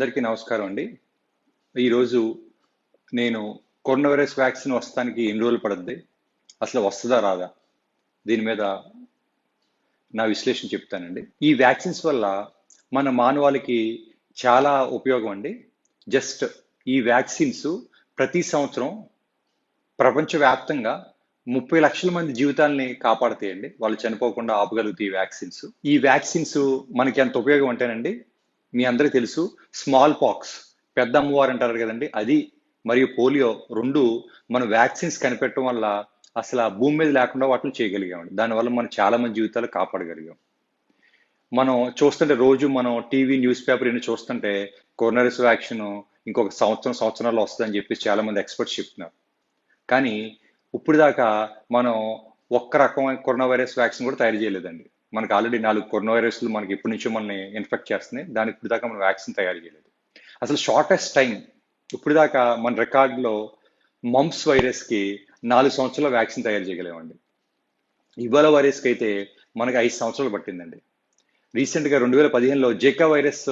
అందరికీ నమస్కారం అండి. ఈరోజు నేను కరోనా వైరస్ వ్యాక్సిన్ వస్తానికి ఎన్ని రోజులు పడుద్ది? అసలు వస్తుందా రాదా? దీని మీద నా విశ్లేషణ చెప్తానండి. ఈ వ్యాక్సిన్స్ వల్ల మన మానవాళికి చాలా ఉపయోగం అండి. జస్ట్ ఈ వ్యాక్సిన్స్ ప్రతి సంవత్సరం ప్రపంచవ్యాప్తంగా ముప్పై లక్షల మంది జీవితాలని కాపాడతాయండి. వాళ్ళు చనిపోకుండా ఆపగలుగుతాయి ఈ వ్యాక్సిన్స్ ఈ వ్యాక్సిన్స్ మనకి ఎంత ఉపయోగం అంటేనండి మీ అందరికీ తెలుసు స్మాల్ పాక్స్ పెద్ద అమ్మవారు అంటారు కదండి అది మరియు పోలియో రెండు మన వ్యాక్సిన్స్ కనిపెట్టడం వల్ల అసలు ఆ భూమి మీద లేకుండా వాటిని చేయగలిగామండి. దానివల్ల మనం చాలా మంది జీవితాలు కాపాడగలిగాం. మనం చూస్తుంటే రోజు మనం టీవీ న్యూస్ పేపర్ ఇన్ని చూస్తుంటే కొరోనరిస్ వ్యాక్సిన్ ఇంకొక సంవత్సరం సంవత్సరాల్లో వస్తుందని చెప్పి చాలా మంది ఎక్స్పర్ట్స్ చెప్తున్నారు. కానీ ఇప్పుడు దాకా మనం ఒక్క రకమైన కరోనా వైరస్ వ్యాక్సిన్ కూడా తయారు చేయలేదండి. మనకు ఆల్రెడీ నాలుగు కరోనా వైరస్లు మనకి ఎప్పటి నుంచో మనల్ని ఇన్ఫెక్ట్ చేస్తున్నాయి. దానికి ఇప్పుడు దాకా మనం వ్యాక్సిన్ తయారు చేయలేదు. అసలు షార్టెస్ట్ టైం ఇప్పుడు దాకా మన రికార్డులో మంప్స్ వైరస్కి నాలుగు సంవత్సరాల వ్యాక్సిన్ తయారు చేయగలేమండి ఇవాళ వైరస్కి అయితే మనకి ఐదు సంవత్సరాలు పట్టిందండి. రీసెంట్గా రెండు వేల పదిహేనులో జేకా వైరస్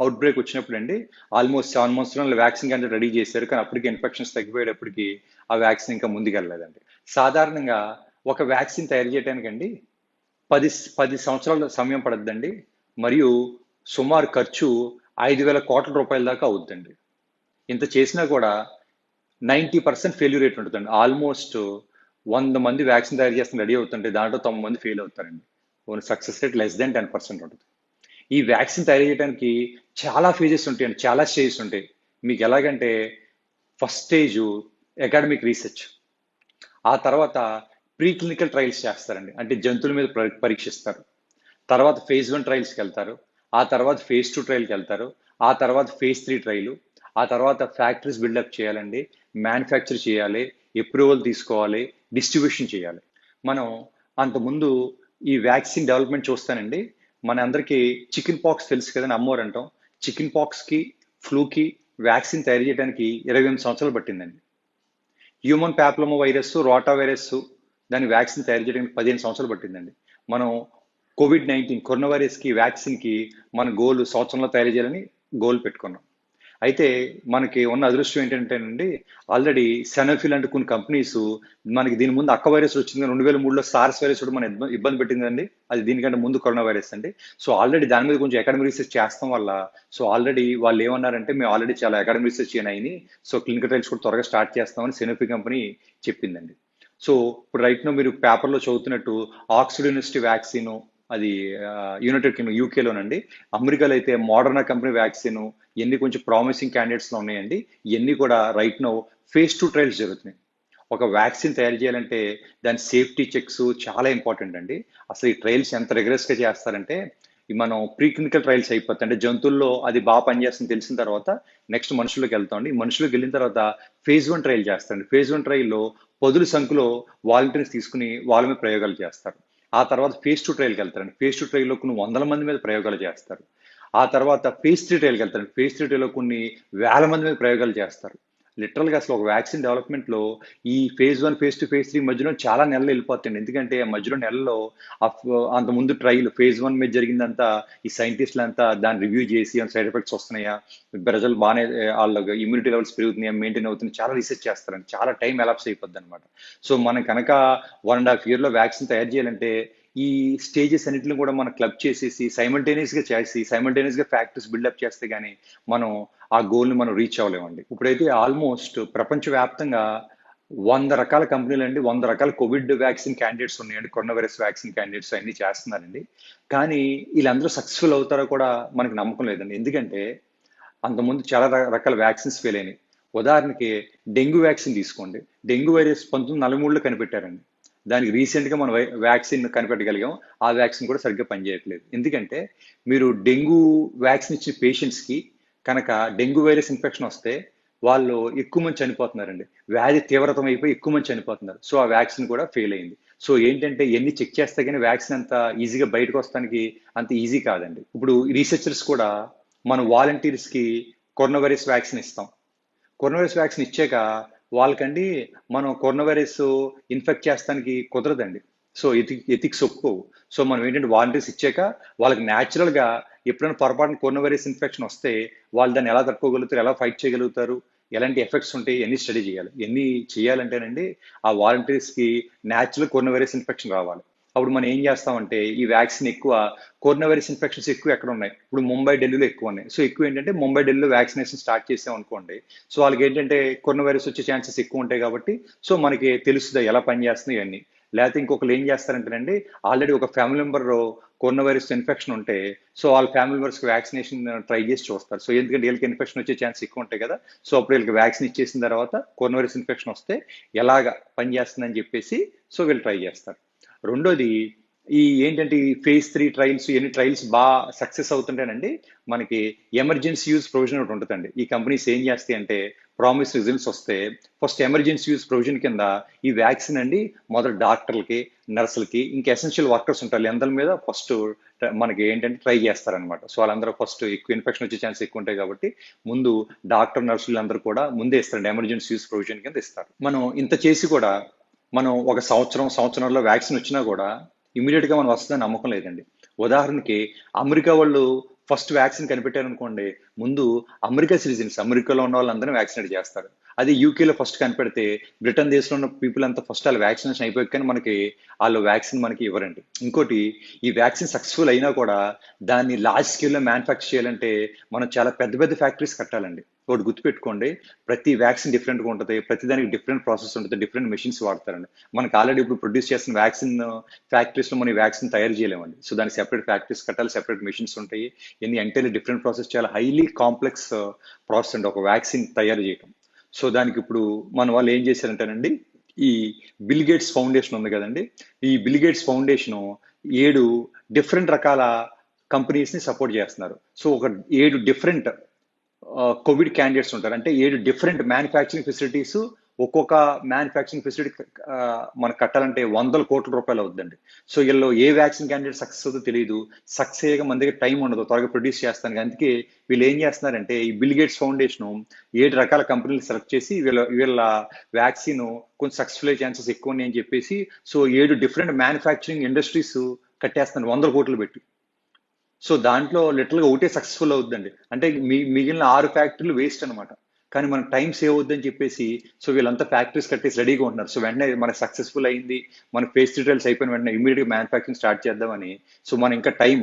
అవుట్ బ్రేక్ వచ్చినప్పుడు అండి ఆల్మోస్ట్ సెవెన్ మంత్స్లో వ్యాక్సిన్ కంటే రెడీ చేశారు. కానీ అప్పటికి ఇన్ఫెక్షన్స్ తగ్గిపోయేటప్పటికి ఆ వ్యాక్సిన్ ఇంకా ముందుకెళ్ళలేదండి. సాధారణంగా ఒక వ్యాక్సిన్ తయారు చేయడానికండి పది పది సంవత్సరాల సమయం పడద్దండి. మరియు సుమారు ఖర్చు ఐదు వేల కోట్ల రూపాయల దాకా అవుద్దండి. ఇంత చేసినా కూడా నైంటీ పర్సెంట్ ఫెయిల్యూర్ రేట్ ఉంటుందండి. ఆల్మోస్ట్ వంద మంది వ్యాక్సిన్ తయారు చేస్తున్న రెడీ అవుతుంటే దాంట్లో తొమ్మిది మంది ఫెయిల్ అవుతారండి. Only success rate less than ten percent ఉంటుంది. ఈ వ్యాక్సిన్ తయారు చేయడానికి చాలా ఫేజెస్ ఉంటాయండి. చాలా స్టేజెస్ ఉంటాయి. మీకు ఎలాగంటే ఫస్ట్ స్టేజ్ అకాడమిక్ రీసెర్చ్. ఆ తర్వాత ప్రీ క్లినికల్ ట్రయల్స్ చేస్తారండి. అంటే జంతువుల మీద పరీక్షిస్తారు. తర్వాత ఫేజ్ వన్ ట్రయల్స్కి వెళ్తారు. ఆ తర్వాత ఫేజ్ టూ ట్రయల్కి వెళ్తారు. ఆ తర్వాత ఫేజ్ త్రీ ట్రయల్. ఆ తర్వాత ఫ్యాక్టరీస్ బిల్డప్ చేయాలండి. మ్యానుఫ్యాక్చర్ చేయాలి. అప్రూవల్ తీసుకోవాలి. డిస్ట్రిబ్యూషన్ చేయాలి. మనం అంతకుముందు ఈ వ్యాక్సిన్ డెవలప్మెంట్ చూస్తానండి. మన అందరికీ చికెన్ పాక్స్ తెలుసు కదండి అమ్మోరు అంటాం చికెన్ పాక్స్కి ఫ్లూకి వ్యాక్సిన్ తయారు చేయడానికి ఇరవై ఎనిమిది సంవత్సరాలు పట్టిందండి. హ్యూమన్ ప్యాప్లమో వైరస్ రోటా వైరస్ దాని వ్యాక్సిన్ తయారు చేయడానికి పదిహేను సంవత్సరాలు పట్టిందండి. మనం కోవిడ్ నైన్టీన్ కరోనా వైరస్కి వ్యాక్సిన్కి మన గోల్ సంవత్సరంలో తయారు చేయాలని గోల్ పెట్టుకున్నాం. అయితే మనకి ఉన్న అదృష్టం ఏంటంటేనండి ఆల్రెడీ సెనోఫిల్ లాంటి కొన్ని కంపెనీస్ మనకి దీని ముందు అక్క వైరస్ వచ్చింది రెండు వేల మూడులో సార్స్ వైరస్ కూడా మన ఇబ్బంది పెట్టిందండి. అది దీనికంటే ముందు కరోనా వైరస్ అండి. సో ఆల్రెడీ దాని మీద కొంచెం అకాడమిక్ రీసెర్చ్ చేస్తాం వల్ల సో ఆల్రెడీ వాళ్ళు ఏమన్నారంటే మేము ఆల్రెడీ చాలా అకాడమిక్ రీసెర్చ్ చేయనాయని సో క్లినికల్ ట్రయల్స్ కూడా త్వరగా స్టార్ట్ చేస్తామని సెనోఫి కంపెనీ చెప్పిందండి. సో ఇప్పుడు రైట్ నో మీరు పేపర్లో చదువుతున్నట్టు ఆక్స్ఫర్డ్ యూనివర్సిటీ వ్యాక్సిన్ అది యునైటెడ్ కింగ్డమ్ యూకేలోనండి అమెరికాలో అయితే మోడర్నా కంపెనీ వ్యాక్సిన్ ఎన్ని కొంచెం ప్రామిసింగ్ క్యాండిడేట్స్లో ఉన్నాయండి. ఇవన్నీ కూడా right now phase two trials జరుగుతున్నాయి. ఒక వ్యాక్సిన్ తయారు చేయాలంటే దాని సేఫ్టీ చెక్స్ చాలా ఇంపార్టెంట్ అండి. అసలు ఈ ట్రయల్స్ ఎంత రిగరస్గా చేస్తారంటే మనం ప్రీ క్లినికల్ ట్రయల్స్ అయిపోతాయి అంటే జంతువుల్లో అది బాగా పనిచేస్తుంది తెలిసిన తర్వాత నెక్స్ట్ మనుషులకు వెళ్తామండి మనుషులకు వెళ్ళిన తర్వాత ఫేజ్ వన్ ట్రయల్ చేస్తారండి. ఫేజ్ వన్ ట్రయల్లో పదుల సంఖ్యలో వాలంటీర్స్ తీసుకుని వాళ్ళ మీద ప్రయోగాలు చేస్తారు. ఆ తర్వాత ఫేజ్ టూ ట్రయల్కి వెళ్తారండి. ఫేజ్ టూ ట్రయల్లో కొన్ని వందల మంది మీద ప్రయోగాలు చేస్తారు. ఆ తర్వాత ఫేజ్ త్రీ ట్రయల్కి వెళ్తారండి. ఫేజ్ త్రీ ట్రయల్లో కొన్ని వేల మంది మీద ప్రయోగాలు చేస్తారు. లిటరల్గా అసలు ఒక వ్యాక్సిన్ డెవలప్మెంట్లో ఈ phase one phase two phase three మధ్యలో చాలా నెలలు వెళ్ళిపోతుంది ఎందుకంటే ఆ మధ్యలో నెలలో అంత ముందు ట్రయల్ ఫేజ్ వన్ మీద జరిగిందంతా ఈ సైంటిస్టులు అంతా దాన్ని రివ్యూ చేసి సైడ్ ఎఫెక్ట్స్ వస్తున్నాయా? ప్రజలు బాగానే వాళ్ళ ఇమ్యూనిటీ లెవెల్స్ పెరుగుతున్నాయా? మెయింటైన్ అవుతుంది చాలా రీసెర్చ్ చేస్తారండి. చాలా టైం ఎలాప్స్ అయిపోద్ది అనమాట సో మనం కనుక వన్ అండ్ హాఫ్ ఇయర్లో వ్యాక్సిన్ తయారు చేయాలంటే ఈ స్టేజెస్ అన్నింటిని కూడా మనం క్లబ్ చేసేసి సైమల్టేనియస్గా చేసి సైమల్టేనియస్గా ఫ్యాక్టరీస్ బిల్డప్ చేస్తే కానీ మనం ఆ గోల్ని మనం రీచ్ అవ్వలేమండి. ఇప్పుడైతే ఆల్మోస్ట్ ప్రపంచవ్యాప్తంగా వంద రకాల కంపెనీలు అండి వంద రకాల కోవిడ్ వ్యాక్సిన్ క్యాండిడేట్స్ ఉన్నాయండి కరోనా వైరస్ వ్యాక్సిన్ క్యాండిడేట్స్ అన్ని చేస్తున్నారండి. కానీ వీళ్ళందరూ సక్సెస్ఫుల్ అవుతారో కూడా మనకు నమ్మకం లేదండి. ఎందుకంటే అంతకుముందు చాలా రకాల వ్యాక్సిన్స్ ఫెయిల్ అయినాయి. ఉదాహరణకి డెంగ్యూ వ్యాక్సిన్ తీసుకోండి. డెంగ్యూ వైరస్ పంతొమ్మిది నలభై మూడులో కనిపెట్టారండి. దానికి రీసెంట్గా మనం వై- వ్యాక్సిన్ కనిపెట్టగలిగాం ఆ వ్యాక్సిన్ కూడా సరిగ్గా పనిచేయట్లేదు. ఎందుకంటే మీరు డెంగ్యూ వ్యాక్సిన్ ఇచ్చిన పేషెంట్స్కి కనుక డెంగ్యూ వైరస్ ఇన్ఫెక్షన్ వస్తే వాళ్ళు ఎక్కువ మంది చనిపోతున్నారండి. వ్యాధి తీవ్రతం అయిపోయి ఎక్కువ మంది చనిపోతున్నారు. సో ఆ వ్యాక్సిన్ కూడా ఫెయిల్ అయింది. సో ఏంటంటే ఎన్ని చెక్ చేస్తే కానీ వ్యాక్సిన్ అంత ఈజీగా బయటకు వస్తానికి అంత ఈజీ కాదండి. ఇప్పుడు రీసెర్చర్స్ కూడా మన వాలంటీర్స్కి కరోనా వైరస్ వ్యాక్సిన్ ఇస్తాం. కరోనా వైరస్ వ్యాక్సిన్ ఇచ్చాక వాళ్ళకండి మనం కరోనా వైరస్ ఇన్ఫెక్ట్ చేస్తానికి కుదరదండి. సో ఎథిక్ ఎథిక్స్ ఒప్పుకోవు. సో మనం ఏంటంటే వాలంటీర్స్ ఇచ్చాక వాళ్ళకి న్యాచురల్గా ఎప్పుడైనా పొరపాటున కరోనా వైరస్ ఇన్ఫెక్షన్ వస్తే వాళ్ళు దాన్ని ఎలా తట్టుకోగలుగుతారు ఎలా ఫైట్ చేయగలుగుతారు ఎలాంటి ఎఫెక్ట్స్ ఉంటాయి ఎన్ని స్టడీ చేయాలి ఎన్ని చేయాలంటేనండి ఆ వాలంటీర్స్కి న్యాచురల్ కరోనా వైరస్ ఇన్ఫెక్షన్ రావాలి. అప్పుడు మనం ఏం చేస్తామంటే ఈ వ్యాక్సిన్ ఎక్కువ కరోనా వైరస్ ఇన్ఫెక్షన్స్ ఎక్కువ ఎక్కడ ఉన్నాయి? ఇప్పుడు ముంబై ఢిల్లీలో ఎక్కువ ఉన్నాయి. సో ఎక్కువ ఏంటంటే ముంబై ఢిల్లీలో వ్యాక్సినేషన్ స్టార్ట్ చేసాం అనుకోండి. సో వాళ్ళకి ఏంటంటే కరోనా వైరస్ వచ్చే ఛాన్సెస్ ఎక్కువ ఉంటాయి కాబట్టి సో మనకి తెలుస్తుంది ఎలా పనిచేస్తున్నాయి ఇవన్నీ. లేకపోతే ఇంకొకరు ఏం చేస్తారంటేనండి ఆల్రెడీ ఒక family member corona virus infection ఉంటే సో వాళ్ళ ఫ్యామిలీ మెంబర్స్కి వ్యాక్సినేషన్ ట్రై చేసి చూస్తారు. సో ఎందుకంటే వీళ్ళకి ఇన్ఫెక్షన్ వచ్చే ఛాన్స్ ఎక్కువ ఉంటాయి కదా సో అప్పుడు వీళ్ళకి వ్యాక్సిన్ ఇచ్చేసిన తర్వాత కరోనా వైరస్ ఇన్ఫెక్షన్ వస్తే ఎలాగ పనిచేస్తుందని చెప్పేసి సో వీళ్ళు ట్రై చేస్తారు. రెండోది ఈ ఏంటంటే ఈ ఫేజ్ త్రీ ట్రయల్స్ ఎన్ని ట్రయల్స్ బాగా సక్సెస్ అవుతుంటేనండి మనకి ఎమర్జెన్సీ యూజ్ ప్రొవిజన్ ఒకటి ఉంటుందండి. ఈ కంపెనీస్ ఏం చేస్తాయి అంటే ప్రామిస్ రిజల్ట్స్ వస్తే ఫస్ట్ ఎమర్జెన్సీ యూజ్ ప్రొవిజన్ కింద ఈ వ్యాక్సిన్ అండి మొదటి డాక్టర్లకి నర్సులకి ఇంకా ఎసెన్షియల్ వర్కర్స్ ఉంటారు. అందరి మీద ఫస్ట్ మనకి ఏంటంటే ట్రై చేస్తారనమాట సో వాళ్ళందరూ ఫస్ట్ ఎక్కువ ఇన్ఫెక్షన్ వచ్చే ఛాన్స్ ఎక్కువ ఉంటాయి కాబట్టి ముందు డాక్టర్ నర్సులు అందరూ కూడా ముందే ఇస్తారండి ఎమర్జెన్సీ యూజ్ ప్రొవిజన్ కింద ఇస్తారు. మనం ఇంత చేసి కూడా మనం ఒక సంవత్సరం సంవత్సరంలో వ్యాక్సిన్ వచ్చినా కూడా ఇమీడియట్గా మనం వస్తుందని నమ్మకం లేదండి. ఉదాహరణకి అమెరికా వాళ్ళు ఫస్ట్ వ్యాక్సిన్ కనిపెట్టారనుకోండి ముందు అమెరికా సిటిజన్స్ అమెరికాలో ఉన్న వాళ్ళందరినీ వ్యాక్సినేట్ చేస్తారు. అది యూకేలో ఫస్ట్ కనిపెడితే బ్రిటన్ దేశంలో ఉన్న పీపుల్ అంతా ఫస్ట్ వాళ్ళు వ్యాక్సినేషన్ అయిపోయి కానీ మనకి వాళ్ళు వ్యాక్సిన్ మనకి ఇవ్వరండి. ఇంకోటి ఈ వ్యాక్సిన్ సక్సెస్ఫుల్ అయినా కూడా దాన్ని లార్జ్ స్కేల్లో మ్యానుఫ్యాక్చర్ చేయాలంటే మనం చాలా పెద్ద పెద్ద ఫ్యాక్టరీస్ కట్టాలండి. ఒకటి గుర్తుపెట్టుకోండి ప్రతి వ్యాక్సిన్ డిఫరెంట్గా ఉంటుంది ప్రతి దానికి డిఫరెంట్ ప్రాసెస్ ఉంటుంది డిఫరెంట్ మెషిన్స్ వాడతారండి. మనకి ఆల్రెడీ ఇప్పుడు ప్రొడ్యూస్ చేసిన వ్యాక్సిన్ ఫ్యాక్టరీస్లో మనం వ్యాక్సిన్ తయారు చేయలేమండి. సో దానికి సెపరేట్ ఫ్యాక్టరీస్ కట్టాలి సెపరేట్ మెషిన్స్ ఉంటాయి. ఎన్ని ఎంటైర్లీ డిఫరెంట్ ప్రాసెస్ చాలా హైలీ కాంప్లెక్స్ ప్రాసెస్ అండి ఒక వ్యాక్సిన్ తయారు చేయటం. సో దానికి ఇప్పుడు మన వాళ్ళు ఏం చేశారంటేనండి ఈ బిల్ గేట్స్ ఫౌండేషన్ ఉంది కదండి ఈ బిల్ గేట్స్ ఫౌండేషన్ ఏడు డిఫరెంట్ రకాల కంపెనీస్ని సపోర్ట్ చేస్తున్నారు. సో ఒక ఏడు డిఫరెంట్ కోవిడ్ క్యాండిడేట్స్ ఉంటారు. అంటే ఏడు డిఫరెంట్ మ్యానుఫ్యాక్చరింగ్ ఫెసిలిటీస్ ఒక్కొక్క మ్యానుఫ్యాక్చరింగ్ ఫెసిలిటీ మనకు కట్టాలంటే వందల కోట్ల రూపాయలు అవుతుందండి సో వీళ్ళు ఏ వ్యాక్సిన్ క్యాండిడేట్ సక్సెస్ అవుతుందో తెలియదు సక్సెస్ అయ్యే మన దగ్గర టైం ఉండదు. త్వరగా ప్రొడ్యూస్ చేస్తాను అందుకే వీళ్ళు ఏం చేస్తున్నారంటే ఈ బిల్ గేట్స్ ఫౌండేషన్ ఏడు రకాల కంపెనీలు సెలెక్ట్ చేసి వీళ్ళ వీళ్ళ వ్యాక్సిన్ కొంచెం సక్సెస్ఫుల్ అయ్యే ఛాన్సెస్ ఎక్కువ ఉన్నాయని చెప్పేసి సో ఏడు డిఫరెంట్ మ్యానుఫ్యాక్చరింగ్ ఇండస్ట్రీస్ కట్టేస్తున్నారు. వందల కోట్లు పెట్టి. సో దాంట్లో లిటరల్గా ఒకటే సక్సెస్ఫుల్ అవుతుందండి అంటే మీ మిగిలిన ఆరు ఫ్యాక్టరీలు వేస్ట్ అనమాట కానీ మనకు టైం సేవ్ అవుద్దని చెప్పేసి సో వీళ్ళంతా ఫ్యాక్టరీస్ కట్టేసి రెడీగా ఉంటున్నారు. సో వెంటనే మనకు సక్సెస్ఫుల్ అయింది మన ఫేస్ ట్రీటల్స్ అయిపోయిన వెంటనే ఇమీడియట్గా మ్యానుఫ్యాక్చరింగ్ స్టార్ట్ చేద్దామని సో మనం ఇంకా టైం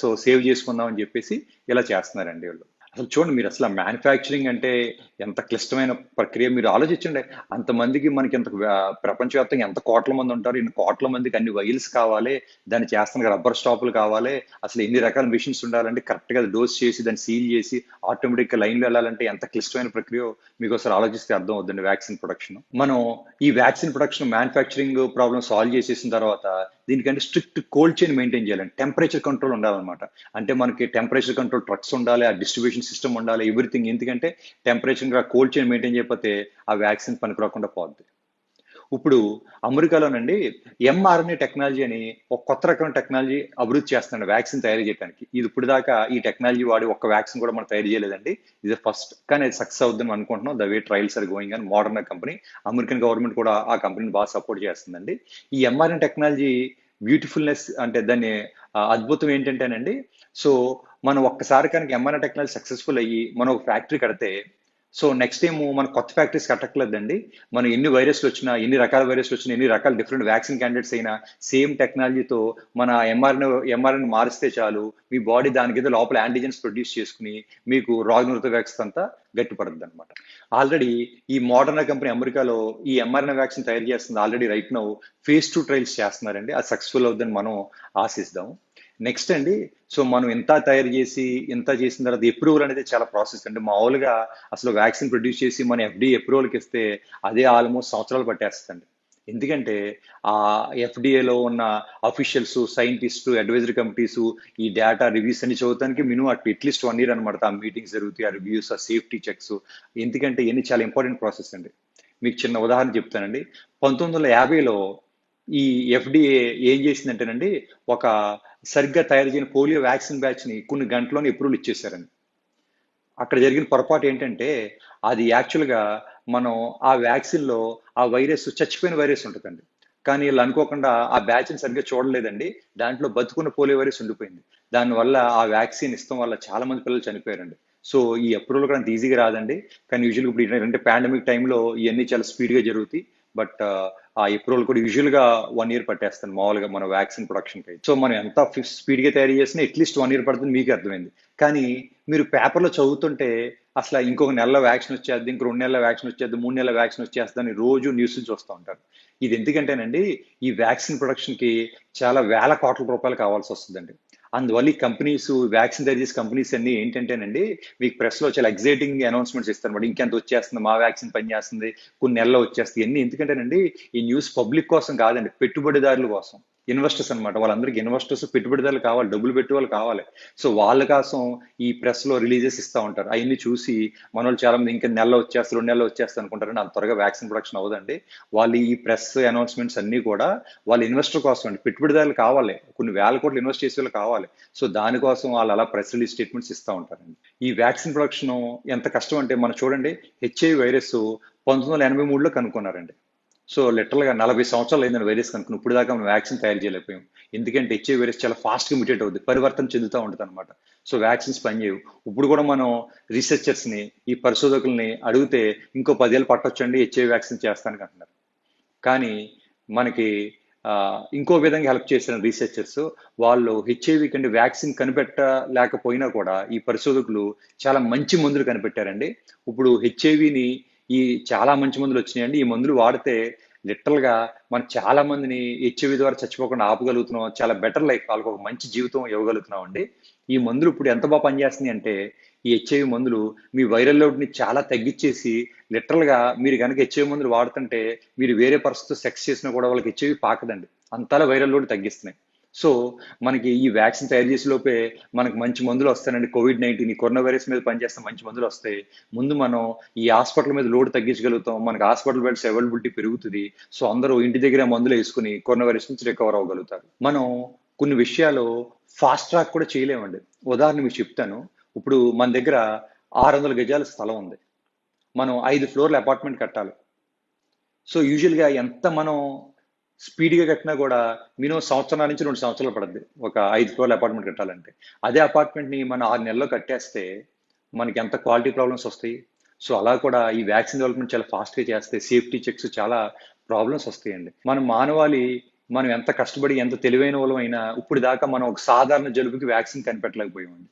సో సేవ్ చేసుకుందాం అని చెప్పేసి ఇలా చేస్తున్నారండి వీళ్ళు. అసలు చూడండి మీరు అసలు మ్యానుఫ్యాక్చరింగ్ అంటే ఎంత క్లిష్టమైన ప్రక్రియ మీరు ఆలోచించండి. అంతమందికి మనకి ఎంత ప్రపంచవ్యాప్తంగా ఎంత కోట్ల మంది ఉంటారు ఇన్ని కోట్ల మందికి అన్ని వైల్స్ కావాలి దాన్ని చేస్తానికి రబ్బర్ స్టాపులు కావాలి అసలు ఎన్ని రకాల మిషన్స్ ఉండాలంటే కరెక్ట్గా డోస్ చేసి దాన్ని సీల్ చేసి ఆటోమేటిక్గా లైన్లో వెళ్ళాలంటే ఎంత క్లిష్టమైన ప్రక్రియ మీకు ఒకసారి ఆలోచిస్తే అర్థం అవుతుంది వ్యాక్సిన్ ప్రొడక్షన్ మనం ఈ vaccine production manufacturing problem solve చేసేసిన తర్వాత దీనికంటే స్ట్రిక్ట్ కోల్డ్ చైన్ మెయింటైన్ చేయాలి టెంపరేచర్ కంట్రోల్ ఉండాలన్నమాట. అంటే మనకి టెంపరేచర్ కంట్రోల్ ట్రక్స్ ఉండాలి ఆ డిస్ట్రిబ్యూషన్ సిస్టమ్ ఉండాలి ఎవ్రీథింగ్ ఎందుకంటే టెంపరేచర్ కోల్డ్ చైన్ మెయింటైన్ చేయకపోతే ఆ వ్యాక్సిన్ పనికి రాకుండా పోద్ది. ఇప్పుడు అమెరికాలోనండి ఎంఆర్ఎన్ఏ టెక్నాలజీ అని ఒక కొత్త రకమైన టెక్నాలజీ అభివృద్ధి చేస్తున్నాడు వ్యాక్సిన్ తయారు చేయడానికి ఇది ఇప్పుడు దాకా ఈ టెక్నాలజీ వాడి ఒక్క వ్యాక్సిన్ కూడా మనం తయారు చేయలేదండి. ఇది ఫస్ట్ కానీ అది సక్సెస్ అవుతుందని అనుకుంటున్నాం. The way trials are going అని మోడర్న్ కంపెనీ అమెరికన్ గవర్నమెంట్ కూడా ఆ కంపెనీని బాగా సపోర్ట్ చేస్తుందండి. ఈ ఎంఆర్ఎన్ టెక్నాలజీ బ్యూటిఫుల్నెస్ అంటే దాన్ని అద్భుతం ఏంటంటేనండి సో మనం ఒక్కసారి కనుక ఎంఆర్ఐ టెక్నాలజీ సక్సెస్ఫుల్ అయ్యి మనం ఒక ఫ్యాక్టరీ కడితే సో నెక్స్ట్ టైం మన కొత్త ఫ్యాక్టరీస్ కట్టట్లేదండి మనం ఎన్ని వైరస్లు వచ్చినా ఎన్ని రకాల వైరస్లు వచ్చినా ఎన్ని రకాల డిఫరెంట్ వ్యాక్సిన్ క్యాండిడేట్స్ అయినా సేమ్ టెక్నాలజీతో మన ఎంఆర్ఎన్ ఎంఆర్ఎన్ మారిస్తే చాలు మీ బాడీ దానికైతే లోపల యాంటీజెన్స్ ప్రొడ్యూస్ చేసుకుని మీకు రోగనిరోధక వ్యాక్సిన్ అంతా గట్టిపడుతుంది అనమాట ఆల్రెడీ ఈ మోడర్నా కంపెనీ అమెరికాలో ఈ ఎంఆర్ఎన్ వ్యాక్సిన్ తయారు చేస్తుంది already right now phase two trials చేస్తున్నారండి. అది సక్సెస్ఫుల్ అవుద్దని మనం ఆశిస్తాము. నెక్స్ట్ అండి సో మనం ఎంత తయారు చేసి ఎంత చేసిన తర్వాత అప్రూవల్ అనేది చాలా ప్రాసెస్ అండి. మామూలుగా అసలు వ్యాక్సిన్ ప్రొడ్యూస్ చేసి మన ఎఫ్డీ అప్రూవల్కి ఇస్తే అదే ఆల్మోస్ట్ సంవత్సరాలు పట్టేస్తుంది ఎందుకంటే ఆ ఎఫ్డిఏలో ఉన్న అఫీషియల్స్ సైంటిస్టు అడ్వైజరీ కమిటీస్ ఈ డేటా రివ్యూస్ అన్ని చదువుతానికి మినిమం అటు అట్లీస్ట్ వన్ ఇయర్ అనమాట ఆ మీటింగ్స్ జరుగుతాయి ఆ రివ్యూస్ ఆ సేఫ్టీ చెక్స్ ఎందుకంటే ఇవన్నీ చాలా ఇంపార్టెంట్ ప్రాసెస్ అండి. మీకు చిన్న ఉదాహరణ చెప్తానండి. పంతొమ్మిది వందల యాభైలో ఈ ఎఫ్డిఏ ఏం చేసిందంటేనండి ఒక సరిగ్గా తయారు చేయని పోలియో వ్యాక్సిన్ బ్యాచ్ని కొన్ని గంటల్లోనే ఎప్రూవల్ ఇచ్చేసారండి అక్కడ జరిగిన పొరపాటు ఏంటంటే అది యాక్చువల్గా మనం ఆ వ్యాక్సిన్లో ఆ వైరస్ చచ్చిపోయిన వైరస్ ఉంటుందండి. కానీ వీళ్ళు అనుకోకుండా ఆ బ్యాచ్ని సరిగ్గా చూడలేదండి. దాంట్లో బతుకున్న పోలియో వైరస్ ఉండిపోయింది. దానివల్ల ఆ వ్యాక్సిన్ ఇస్తాం వల్ల చాలా మంది పిల్లలు చనిపోయారండి. సో ఈ అప్రూవల్ కూడా అంత ఈజీగా రాదండి. కానీ యూజువల్గా ఇప్పుడు ఏంటంటే పాండమిక్ టైంలో ఇవన్నీ చాలా స్పీడ్గా జరుగుతాయి. బట్ ఆ అప్రూవల్ కూడా యూజువల్గా వన్ ఇయర్ పట్టేస్తాను మామూలుగా మన వ్యాక్సిన్ ప్రొడక్షన్కి సో మనం ఎంత స్పీడ్గా తయారు చేసినా అట్లీస్ట్ వన్ ఇయర్ పడుతుంది మీకు అర్థమైంది. కానీ మీరు పేపర్లో చదువుతుంటే అసలు ఇంకొక నెలలో వ్యాక్సిన్ వచ్చేది ఇంకో రెండు నెలల వ్యాక్సిన్ వచ్చేది మూడు నెలల వ్యాక్సిన్ వచ్చేస్తుందని రోజు న్యూస్ చూస్తూ ఉంటారు. ఇది ఎందుకంటేనండి ఈ వ్యాక్సిన్ ప్రొడక్షన్కి చాలా వేల కోట్ల రూపాయలు కావాల్సి వస్తుందండి. అందువల్ల ఈ కంపెనీస్ వ్యాక్సిన్ తయారు చేసే కంపెనీస్ అన్ని ఏంటంటేనండి మీకు ప్రెస్లో చాలా ఎగ్జైటింగ్ అనౌన్స్మెంట్స్ ఇస్తారు మరి ఇంకెంత వచ్చేస్తుంది మా వ్యాక్సిన్ పనిచేస్తుంది కొన్ని నెలల్లో వచ్చేస్తుంది ఇవన్నీ. ఎందుకంటేనండి ఈ న్యూస్ పబ్లిక్ కోసం కాదండి పెట్టుబడిదారుల కోసం. ఇన్వెస్టర్స్ అనమాట వాళ్ళందరికీ ఇన్వెస్టర్స్ పెట్టుబడిదారులు కావాలి డబ్బులు పెట్టి వాళ్ళు కావాలి. సో వాళ్ళ కోసం ఈ ప్రెస్లో రిలీజెస్ ఇస్తూ ఉంటారు. అవన్నీ చూసి మన వాళ్ళు చాలా మంది ఇంకా నెలలో వచ్చేస్తారు రెండు నెలలు వచ్చేస్తారు అనుకుంటారు. అంత త్వరగా వ్యాక్సిన్ ప్రొడక్షన్ అవ్వదండి. వాళ్ళు ఈ ప్రెస్ అనౌన్స్మెంట్స్ అన్ని కూడా వాళ్ళ ఇన్వెస్టర్ కోసం అండి. పెట్టుబడిదారులు కావాలి. కొన్ని వేల కోట్లు ఇన్వెస్ట్ చేసే వాళ్ళు కావాలి. సో దానికోసం వాళ్ళు అలా ప్రెస్ రిలీజ్ స్టేట్మెంట్స్ ఇస్తూ ఉంటారండి. ఈ వ్యాక్సిన్ ప్రొడక్షన్ ఎంత కష్టం అంటే మనం చూడండి హెచ్ఐవి వైరస్ పంతొమ్మిది వందల ఎనభై మూడులో కనుక్కున్నారండి. సో లిటరల్గా నలభై సంవత్సరాలు అయిందని వైరస్ కనుక. ఇప్పుడు దాకా మనం వ్యాక్సిన్ తయారు చేయలేకపోయాం. ఎందుకంటే హెచ్ఐ వైరస్ చాలా ఫాస్ట్గా మ్యూటేట్ అవుతుంది పరివర్తన చెందుతూ ఉంటుంది అనమాట సో వ్యాక్సిన్స్ పనిచేయవు. ఇప్పుడు కూడా మనం రీసెర్చర్స్ని ఈ పరిశోధకుల్ని అడిగితే ఇంకో పదేళ్ళు పట్టొచ్చండి హెచ్ఐ వ్యాక్సిన్ చేస్తానికి అంటున్నారు. కానీ మనకి ఇంకో విధంగా హెల్ప్ చేసిన రీసెర్చర్స్ వాళ్ళు హెచ్ఐవి కంటే వ్యాక్సిన్ కనిపెట్టలేకపోయినా కూడా ఈ పరిశోధకులు చాలా మంచి మందులు కనిపెట్టారండి. ఇప్పుడు హెచ్ఐవిని ఈ చాలా మంచి మందులు వచ్చినాయండి. ఈ మందులు వాడితే లిటరల్గా మనం చాలా మందిని హెచ్ఐవి ద్వారా చచ్చిపోకుండా ఆపగలుగుతున్నాం. చాలా బెటర్ లైఫ్ వాళ్ళకి ఒక మంచి జీవితం ఇవ్వగలుగుతున్నాం అండి ఈ మందులు ఇప్పుడు ఎంత బాగా పనిచేస్తున్నాయి అంటే ఈ హెచ్ఐవి మందులు మీ వైరల్ లోడ్ని చాలా తగ్గించేసి లిటరల్గా మీరు కనుక హెచ్ఐవి మందులు వాడుతుంటే మీరు వేరే పరిస్థితి సెక్స్ చేసినా కూడా వాళ్ళకి హెచ్ఐవి పాకదండి. అంతలా వైరల్ లోడ్ తగ్గిస్తున్నాయి. సో మనకి ఈ వ్యాక్సిన్ తయారు చేసే లోపే మనకి మంచి మందులు వస్తాయండి. కోవిడ్ నైన్టీన్ ఈ కరోనా వైరస్ మీద పనిచేస్తే మంచి మందులు వస్తాయి ముందు మనం ఈ హాస్పిటల్ మీద లోడ్ తగ్గించగలుగుతాం. మనకి హాస్పిటల్ బెడ్స్ అవైలబిలిటీ పెరుగుతుంది. సో అందరూ ఇంటి దగ్గర మందులు వేసుకుని కరోనా వైరస్ నుంచి రికవర్ అవ్వగలుగుతారు. మనం కొన్ని విషయాలు ఫాస్ట్ ట్రాక్ కూడా చేయలేమండి. ఉదాహరణ మీకు చెప్తాను. ఇప్పుడు మన దగ్గర ఆరు వందల గజాల స్థలం ఉంది. మనం ఐదు ఫ్లోర్ల అపార్ట్మెంట్ కట్టాలి. సో యూజువల్గా ఎంత మనం స్పీడ్గా కట్టినా కూడా మినిమం సంవత్సరాల నుంచి రెండు సంవత్సరాలు పడుద్ది. ఒక ఐదు ఫ్లోర్ల అపార్ట్మెంట్ కట్టాలంటే. అదే అపార్ట్మెంట్ని మనం ఆరు నెలల్లో కట్టేస్తే మనకి ఎంత క్వాలిటీ ప్రాబ్లమ్స్ వస్తాయి? సో అలా కూడా ఈ వ్యాక్సిన్ డెవలప్మెంట్ చాలా ఫాస్ట్గా చేస్తే సేఫ్టీ చెక్స్ చాలా ప్రాబ్లమ్స్ వస్తాయండి. మనం మానవాళి మనం ఎంత కష్టపడి ఎంత తెలివైన వాళ్ళం అయినా ఇప్పుడు దాకా మనం ఒక సాధారణ జలుబుకి వ్యాక్సిన్ కనిపెట్టలేకపోయామండి.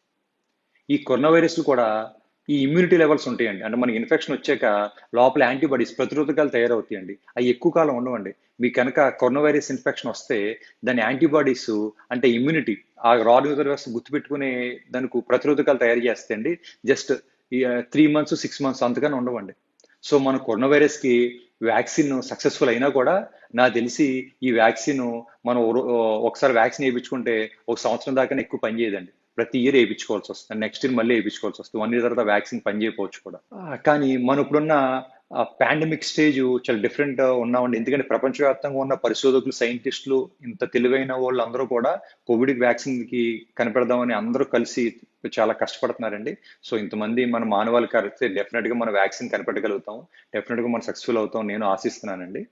ఈ కరోనా వైరస్లు కూడా ఈ ఇమ్యూనిటీ లెవెల్స్ ఉంటాయండి. అంటే మనకి ఇన్ఫెక్షన్ వచ్చాక లోపల యాంటీబాడీస్ ప్రతిరోధకాలు తయారవుతాయండి. అవి ఎక్కువ కాలం ఉండవండి. మీ కనుక కరోనా వైరస్ ఇన్ఫెక్షన్ వస్తే దాని యాంటీబాడీస్ అంటే ఇమ్యూనిటీ ఆ రాడ్ వ్యవస్థ గుర్తుపెట్టుకునే దానికి ప్రతిరోధకాలు తయారు చేస్తే అండి just three months six months అంతగానే ఉండవండి. సో మన కరోనా వైరస్కి వ్యాక్సిన్ సక్సెస్ఫుల్ అయినా కూడా నాకు తెలిసి ఈ వ్యాక్సిన్ మనం ఒకసారి వ్యాక్సిన్ వేయించుకుంటే ఒక సంవత్సరం దాకా ఎక్కువ పనిచేయదండి. ప్రతి ఇయర్ వేయించుకోవాల్సి వస్తుంది. నెక్స్ట్ ఇయర్ మళ్ళీ వేయించుకోవాల్సి వస్తుంది. వన్ ఇయర్ తర్వాత వ్యాక్సిన్ పనిచేయకపోవచ్చు కూడా. కానీ మనం ఇప్పుడున్న పాండమిక్ స్టేజ్ చాలా డిఫరెంట్ ఉన్నామండి. ఎందుకంటే ప్రపంచవ్యాప్తంగా ఉన్న పరిశోధకులు సైంటిస్టులు ఇంత తెలివైన వాళ్ళు అందరూ కూడా కోవిడ్ వ్యాక్సిన్కి కనిపెడదామని అందరూ కలిసి చాలా కష్టపడుతున్నారండి. సో ఇంతమంది మన మానవాళి కలిస్తే డెఫినెట్గా మనం వ్యాక్సిన్ కనిపెట్టగలుగుతాం డెఫినెట్గా మనం సక్సెస్ఫుల్ అవుతాం నేను ఆశిస్తున్నానండి.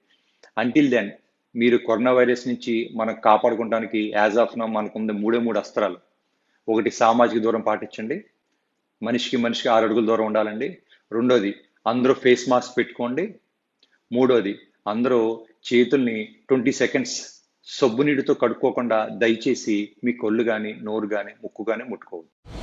అంటిల్ దెన్ మీరు కరోనా వైరస్ నుంచి మనం కాపాడుకోవడానికి యాజ్ ఆఫ్ నా మనకు ఉంది మూడే మూడు అస్త్రాలు. ఒకటి సామాజిక దూరం పాటించండి. మనిషికి మనిషికి ఆరు అడుగుల దూరం ఉండాలండి. రెండోది అందరూ ఫేస్ మాస్క్ పెట్టుకోండి. మూడోది అందరూ చేతుల్ని ట్వంటీ సెకండ్స్ సబ్బు నీటితో కడుక్కోకుండా దయచేసి మీ కొళ్ళు కానీ నోరు కానీ ముక్కు కానీ ముట్టుకోవద్దు.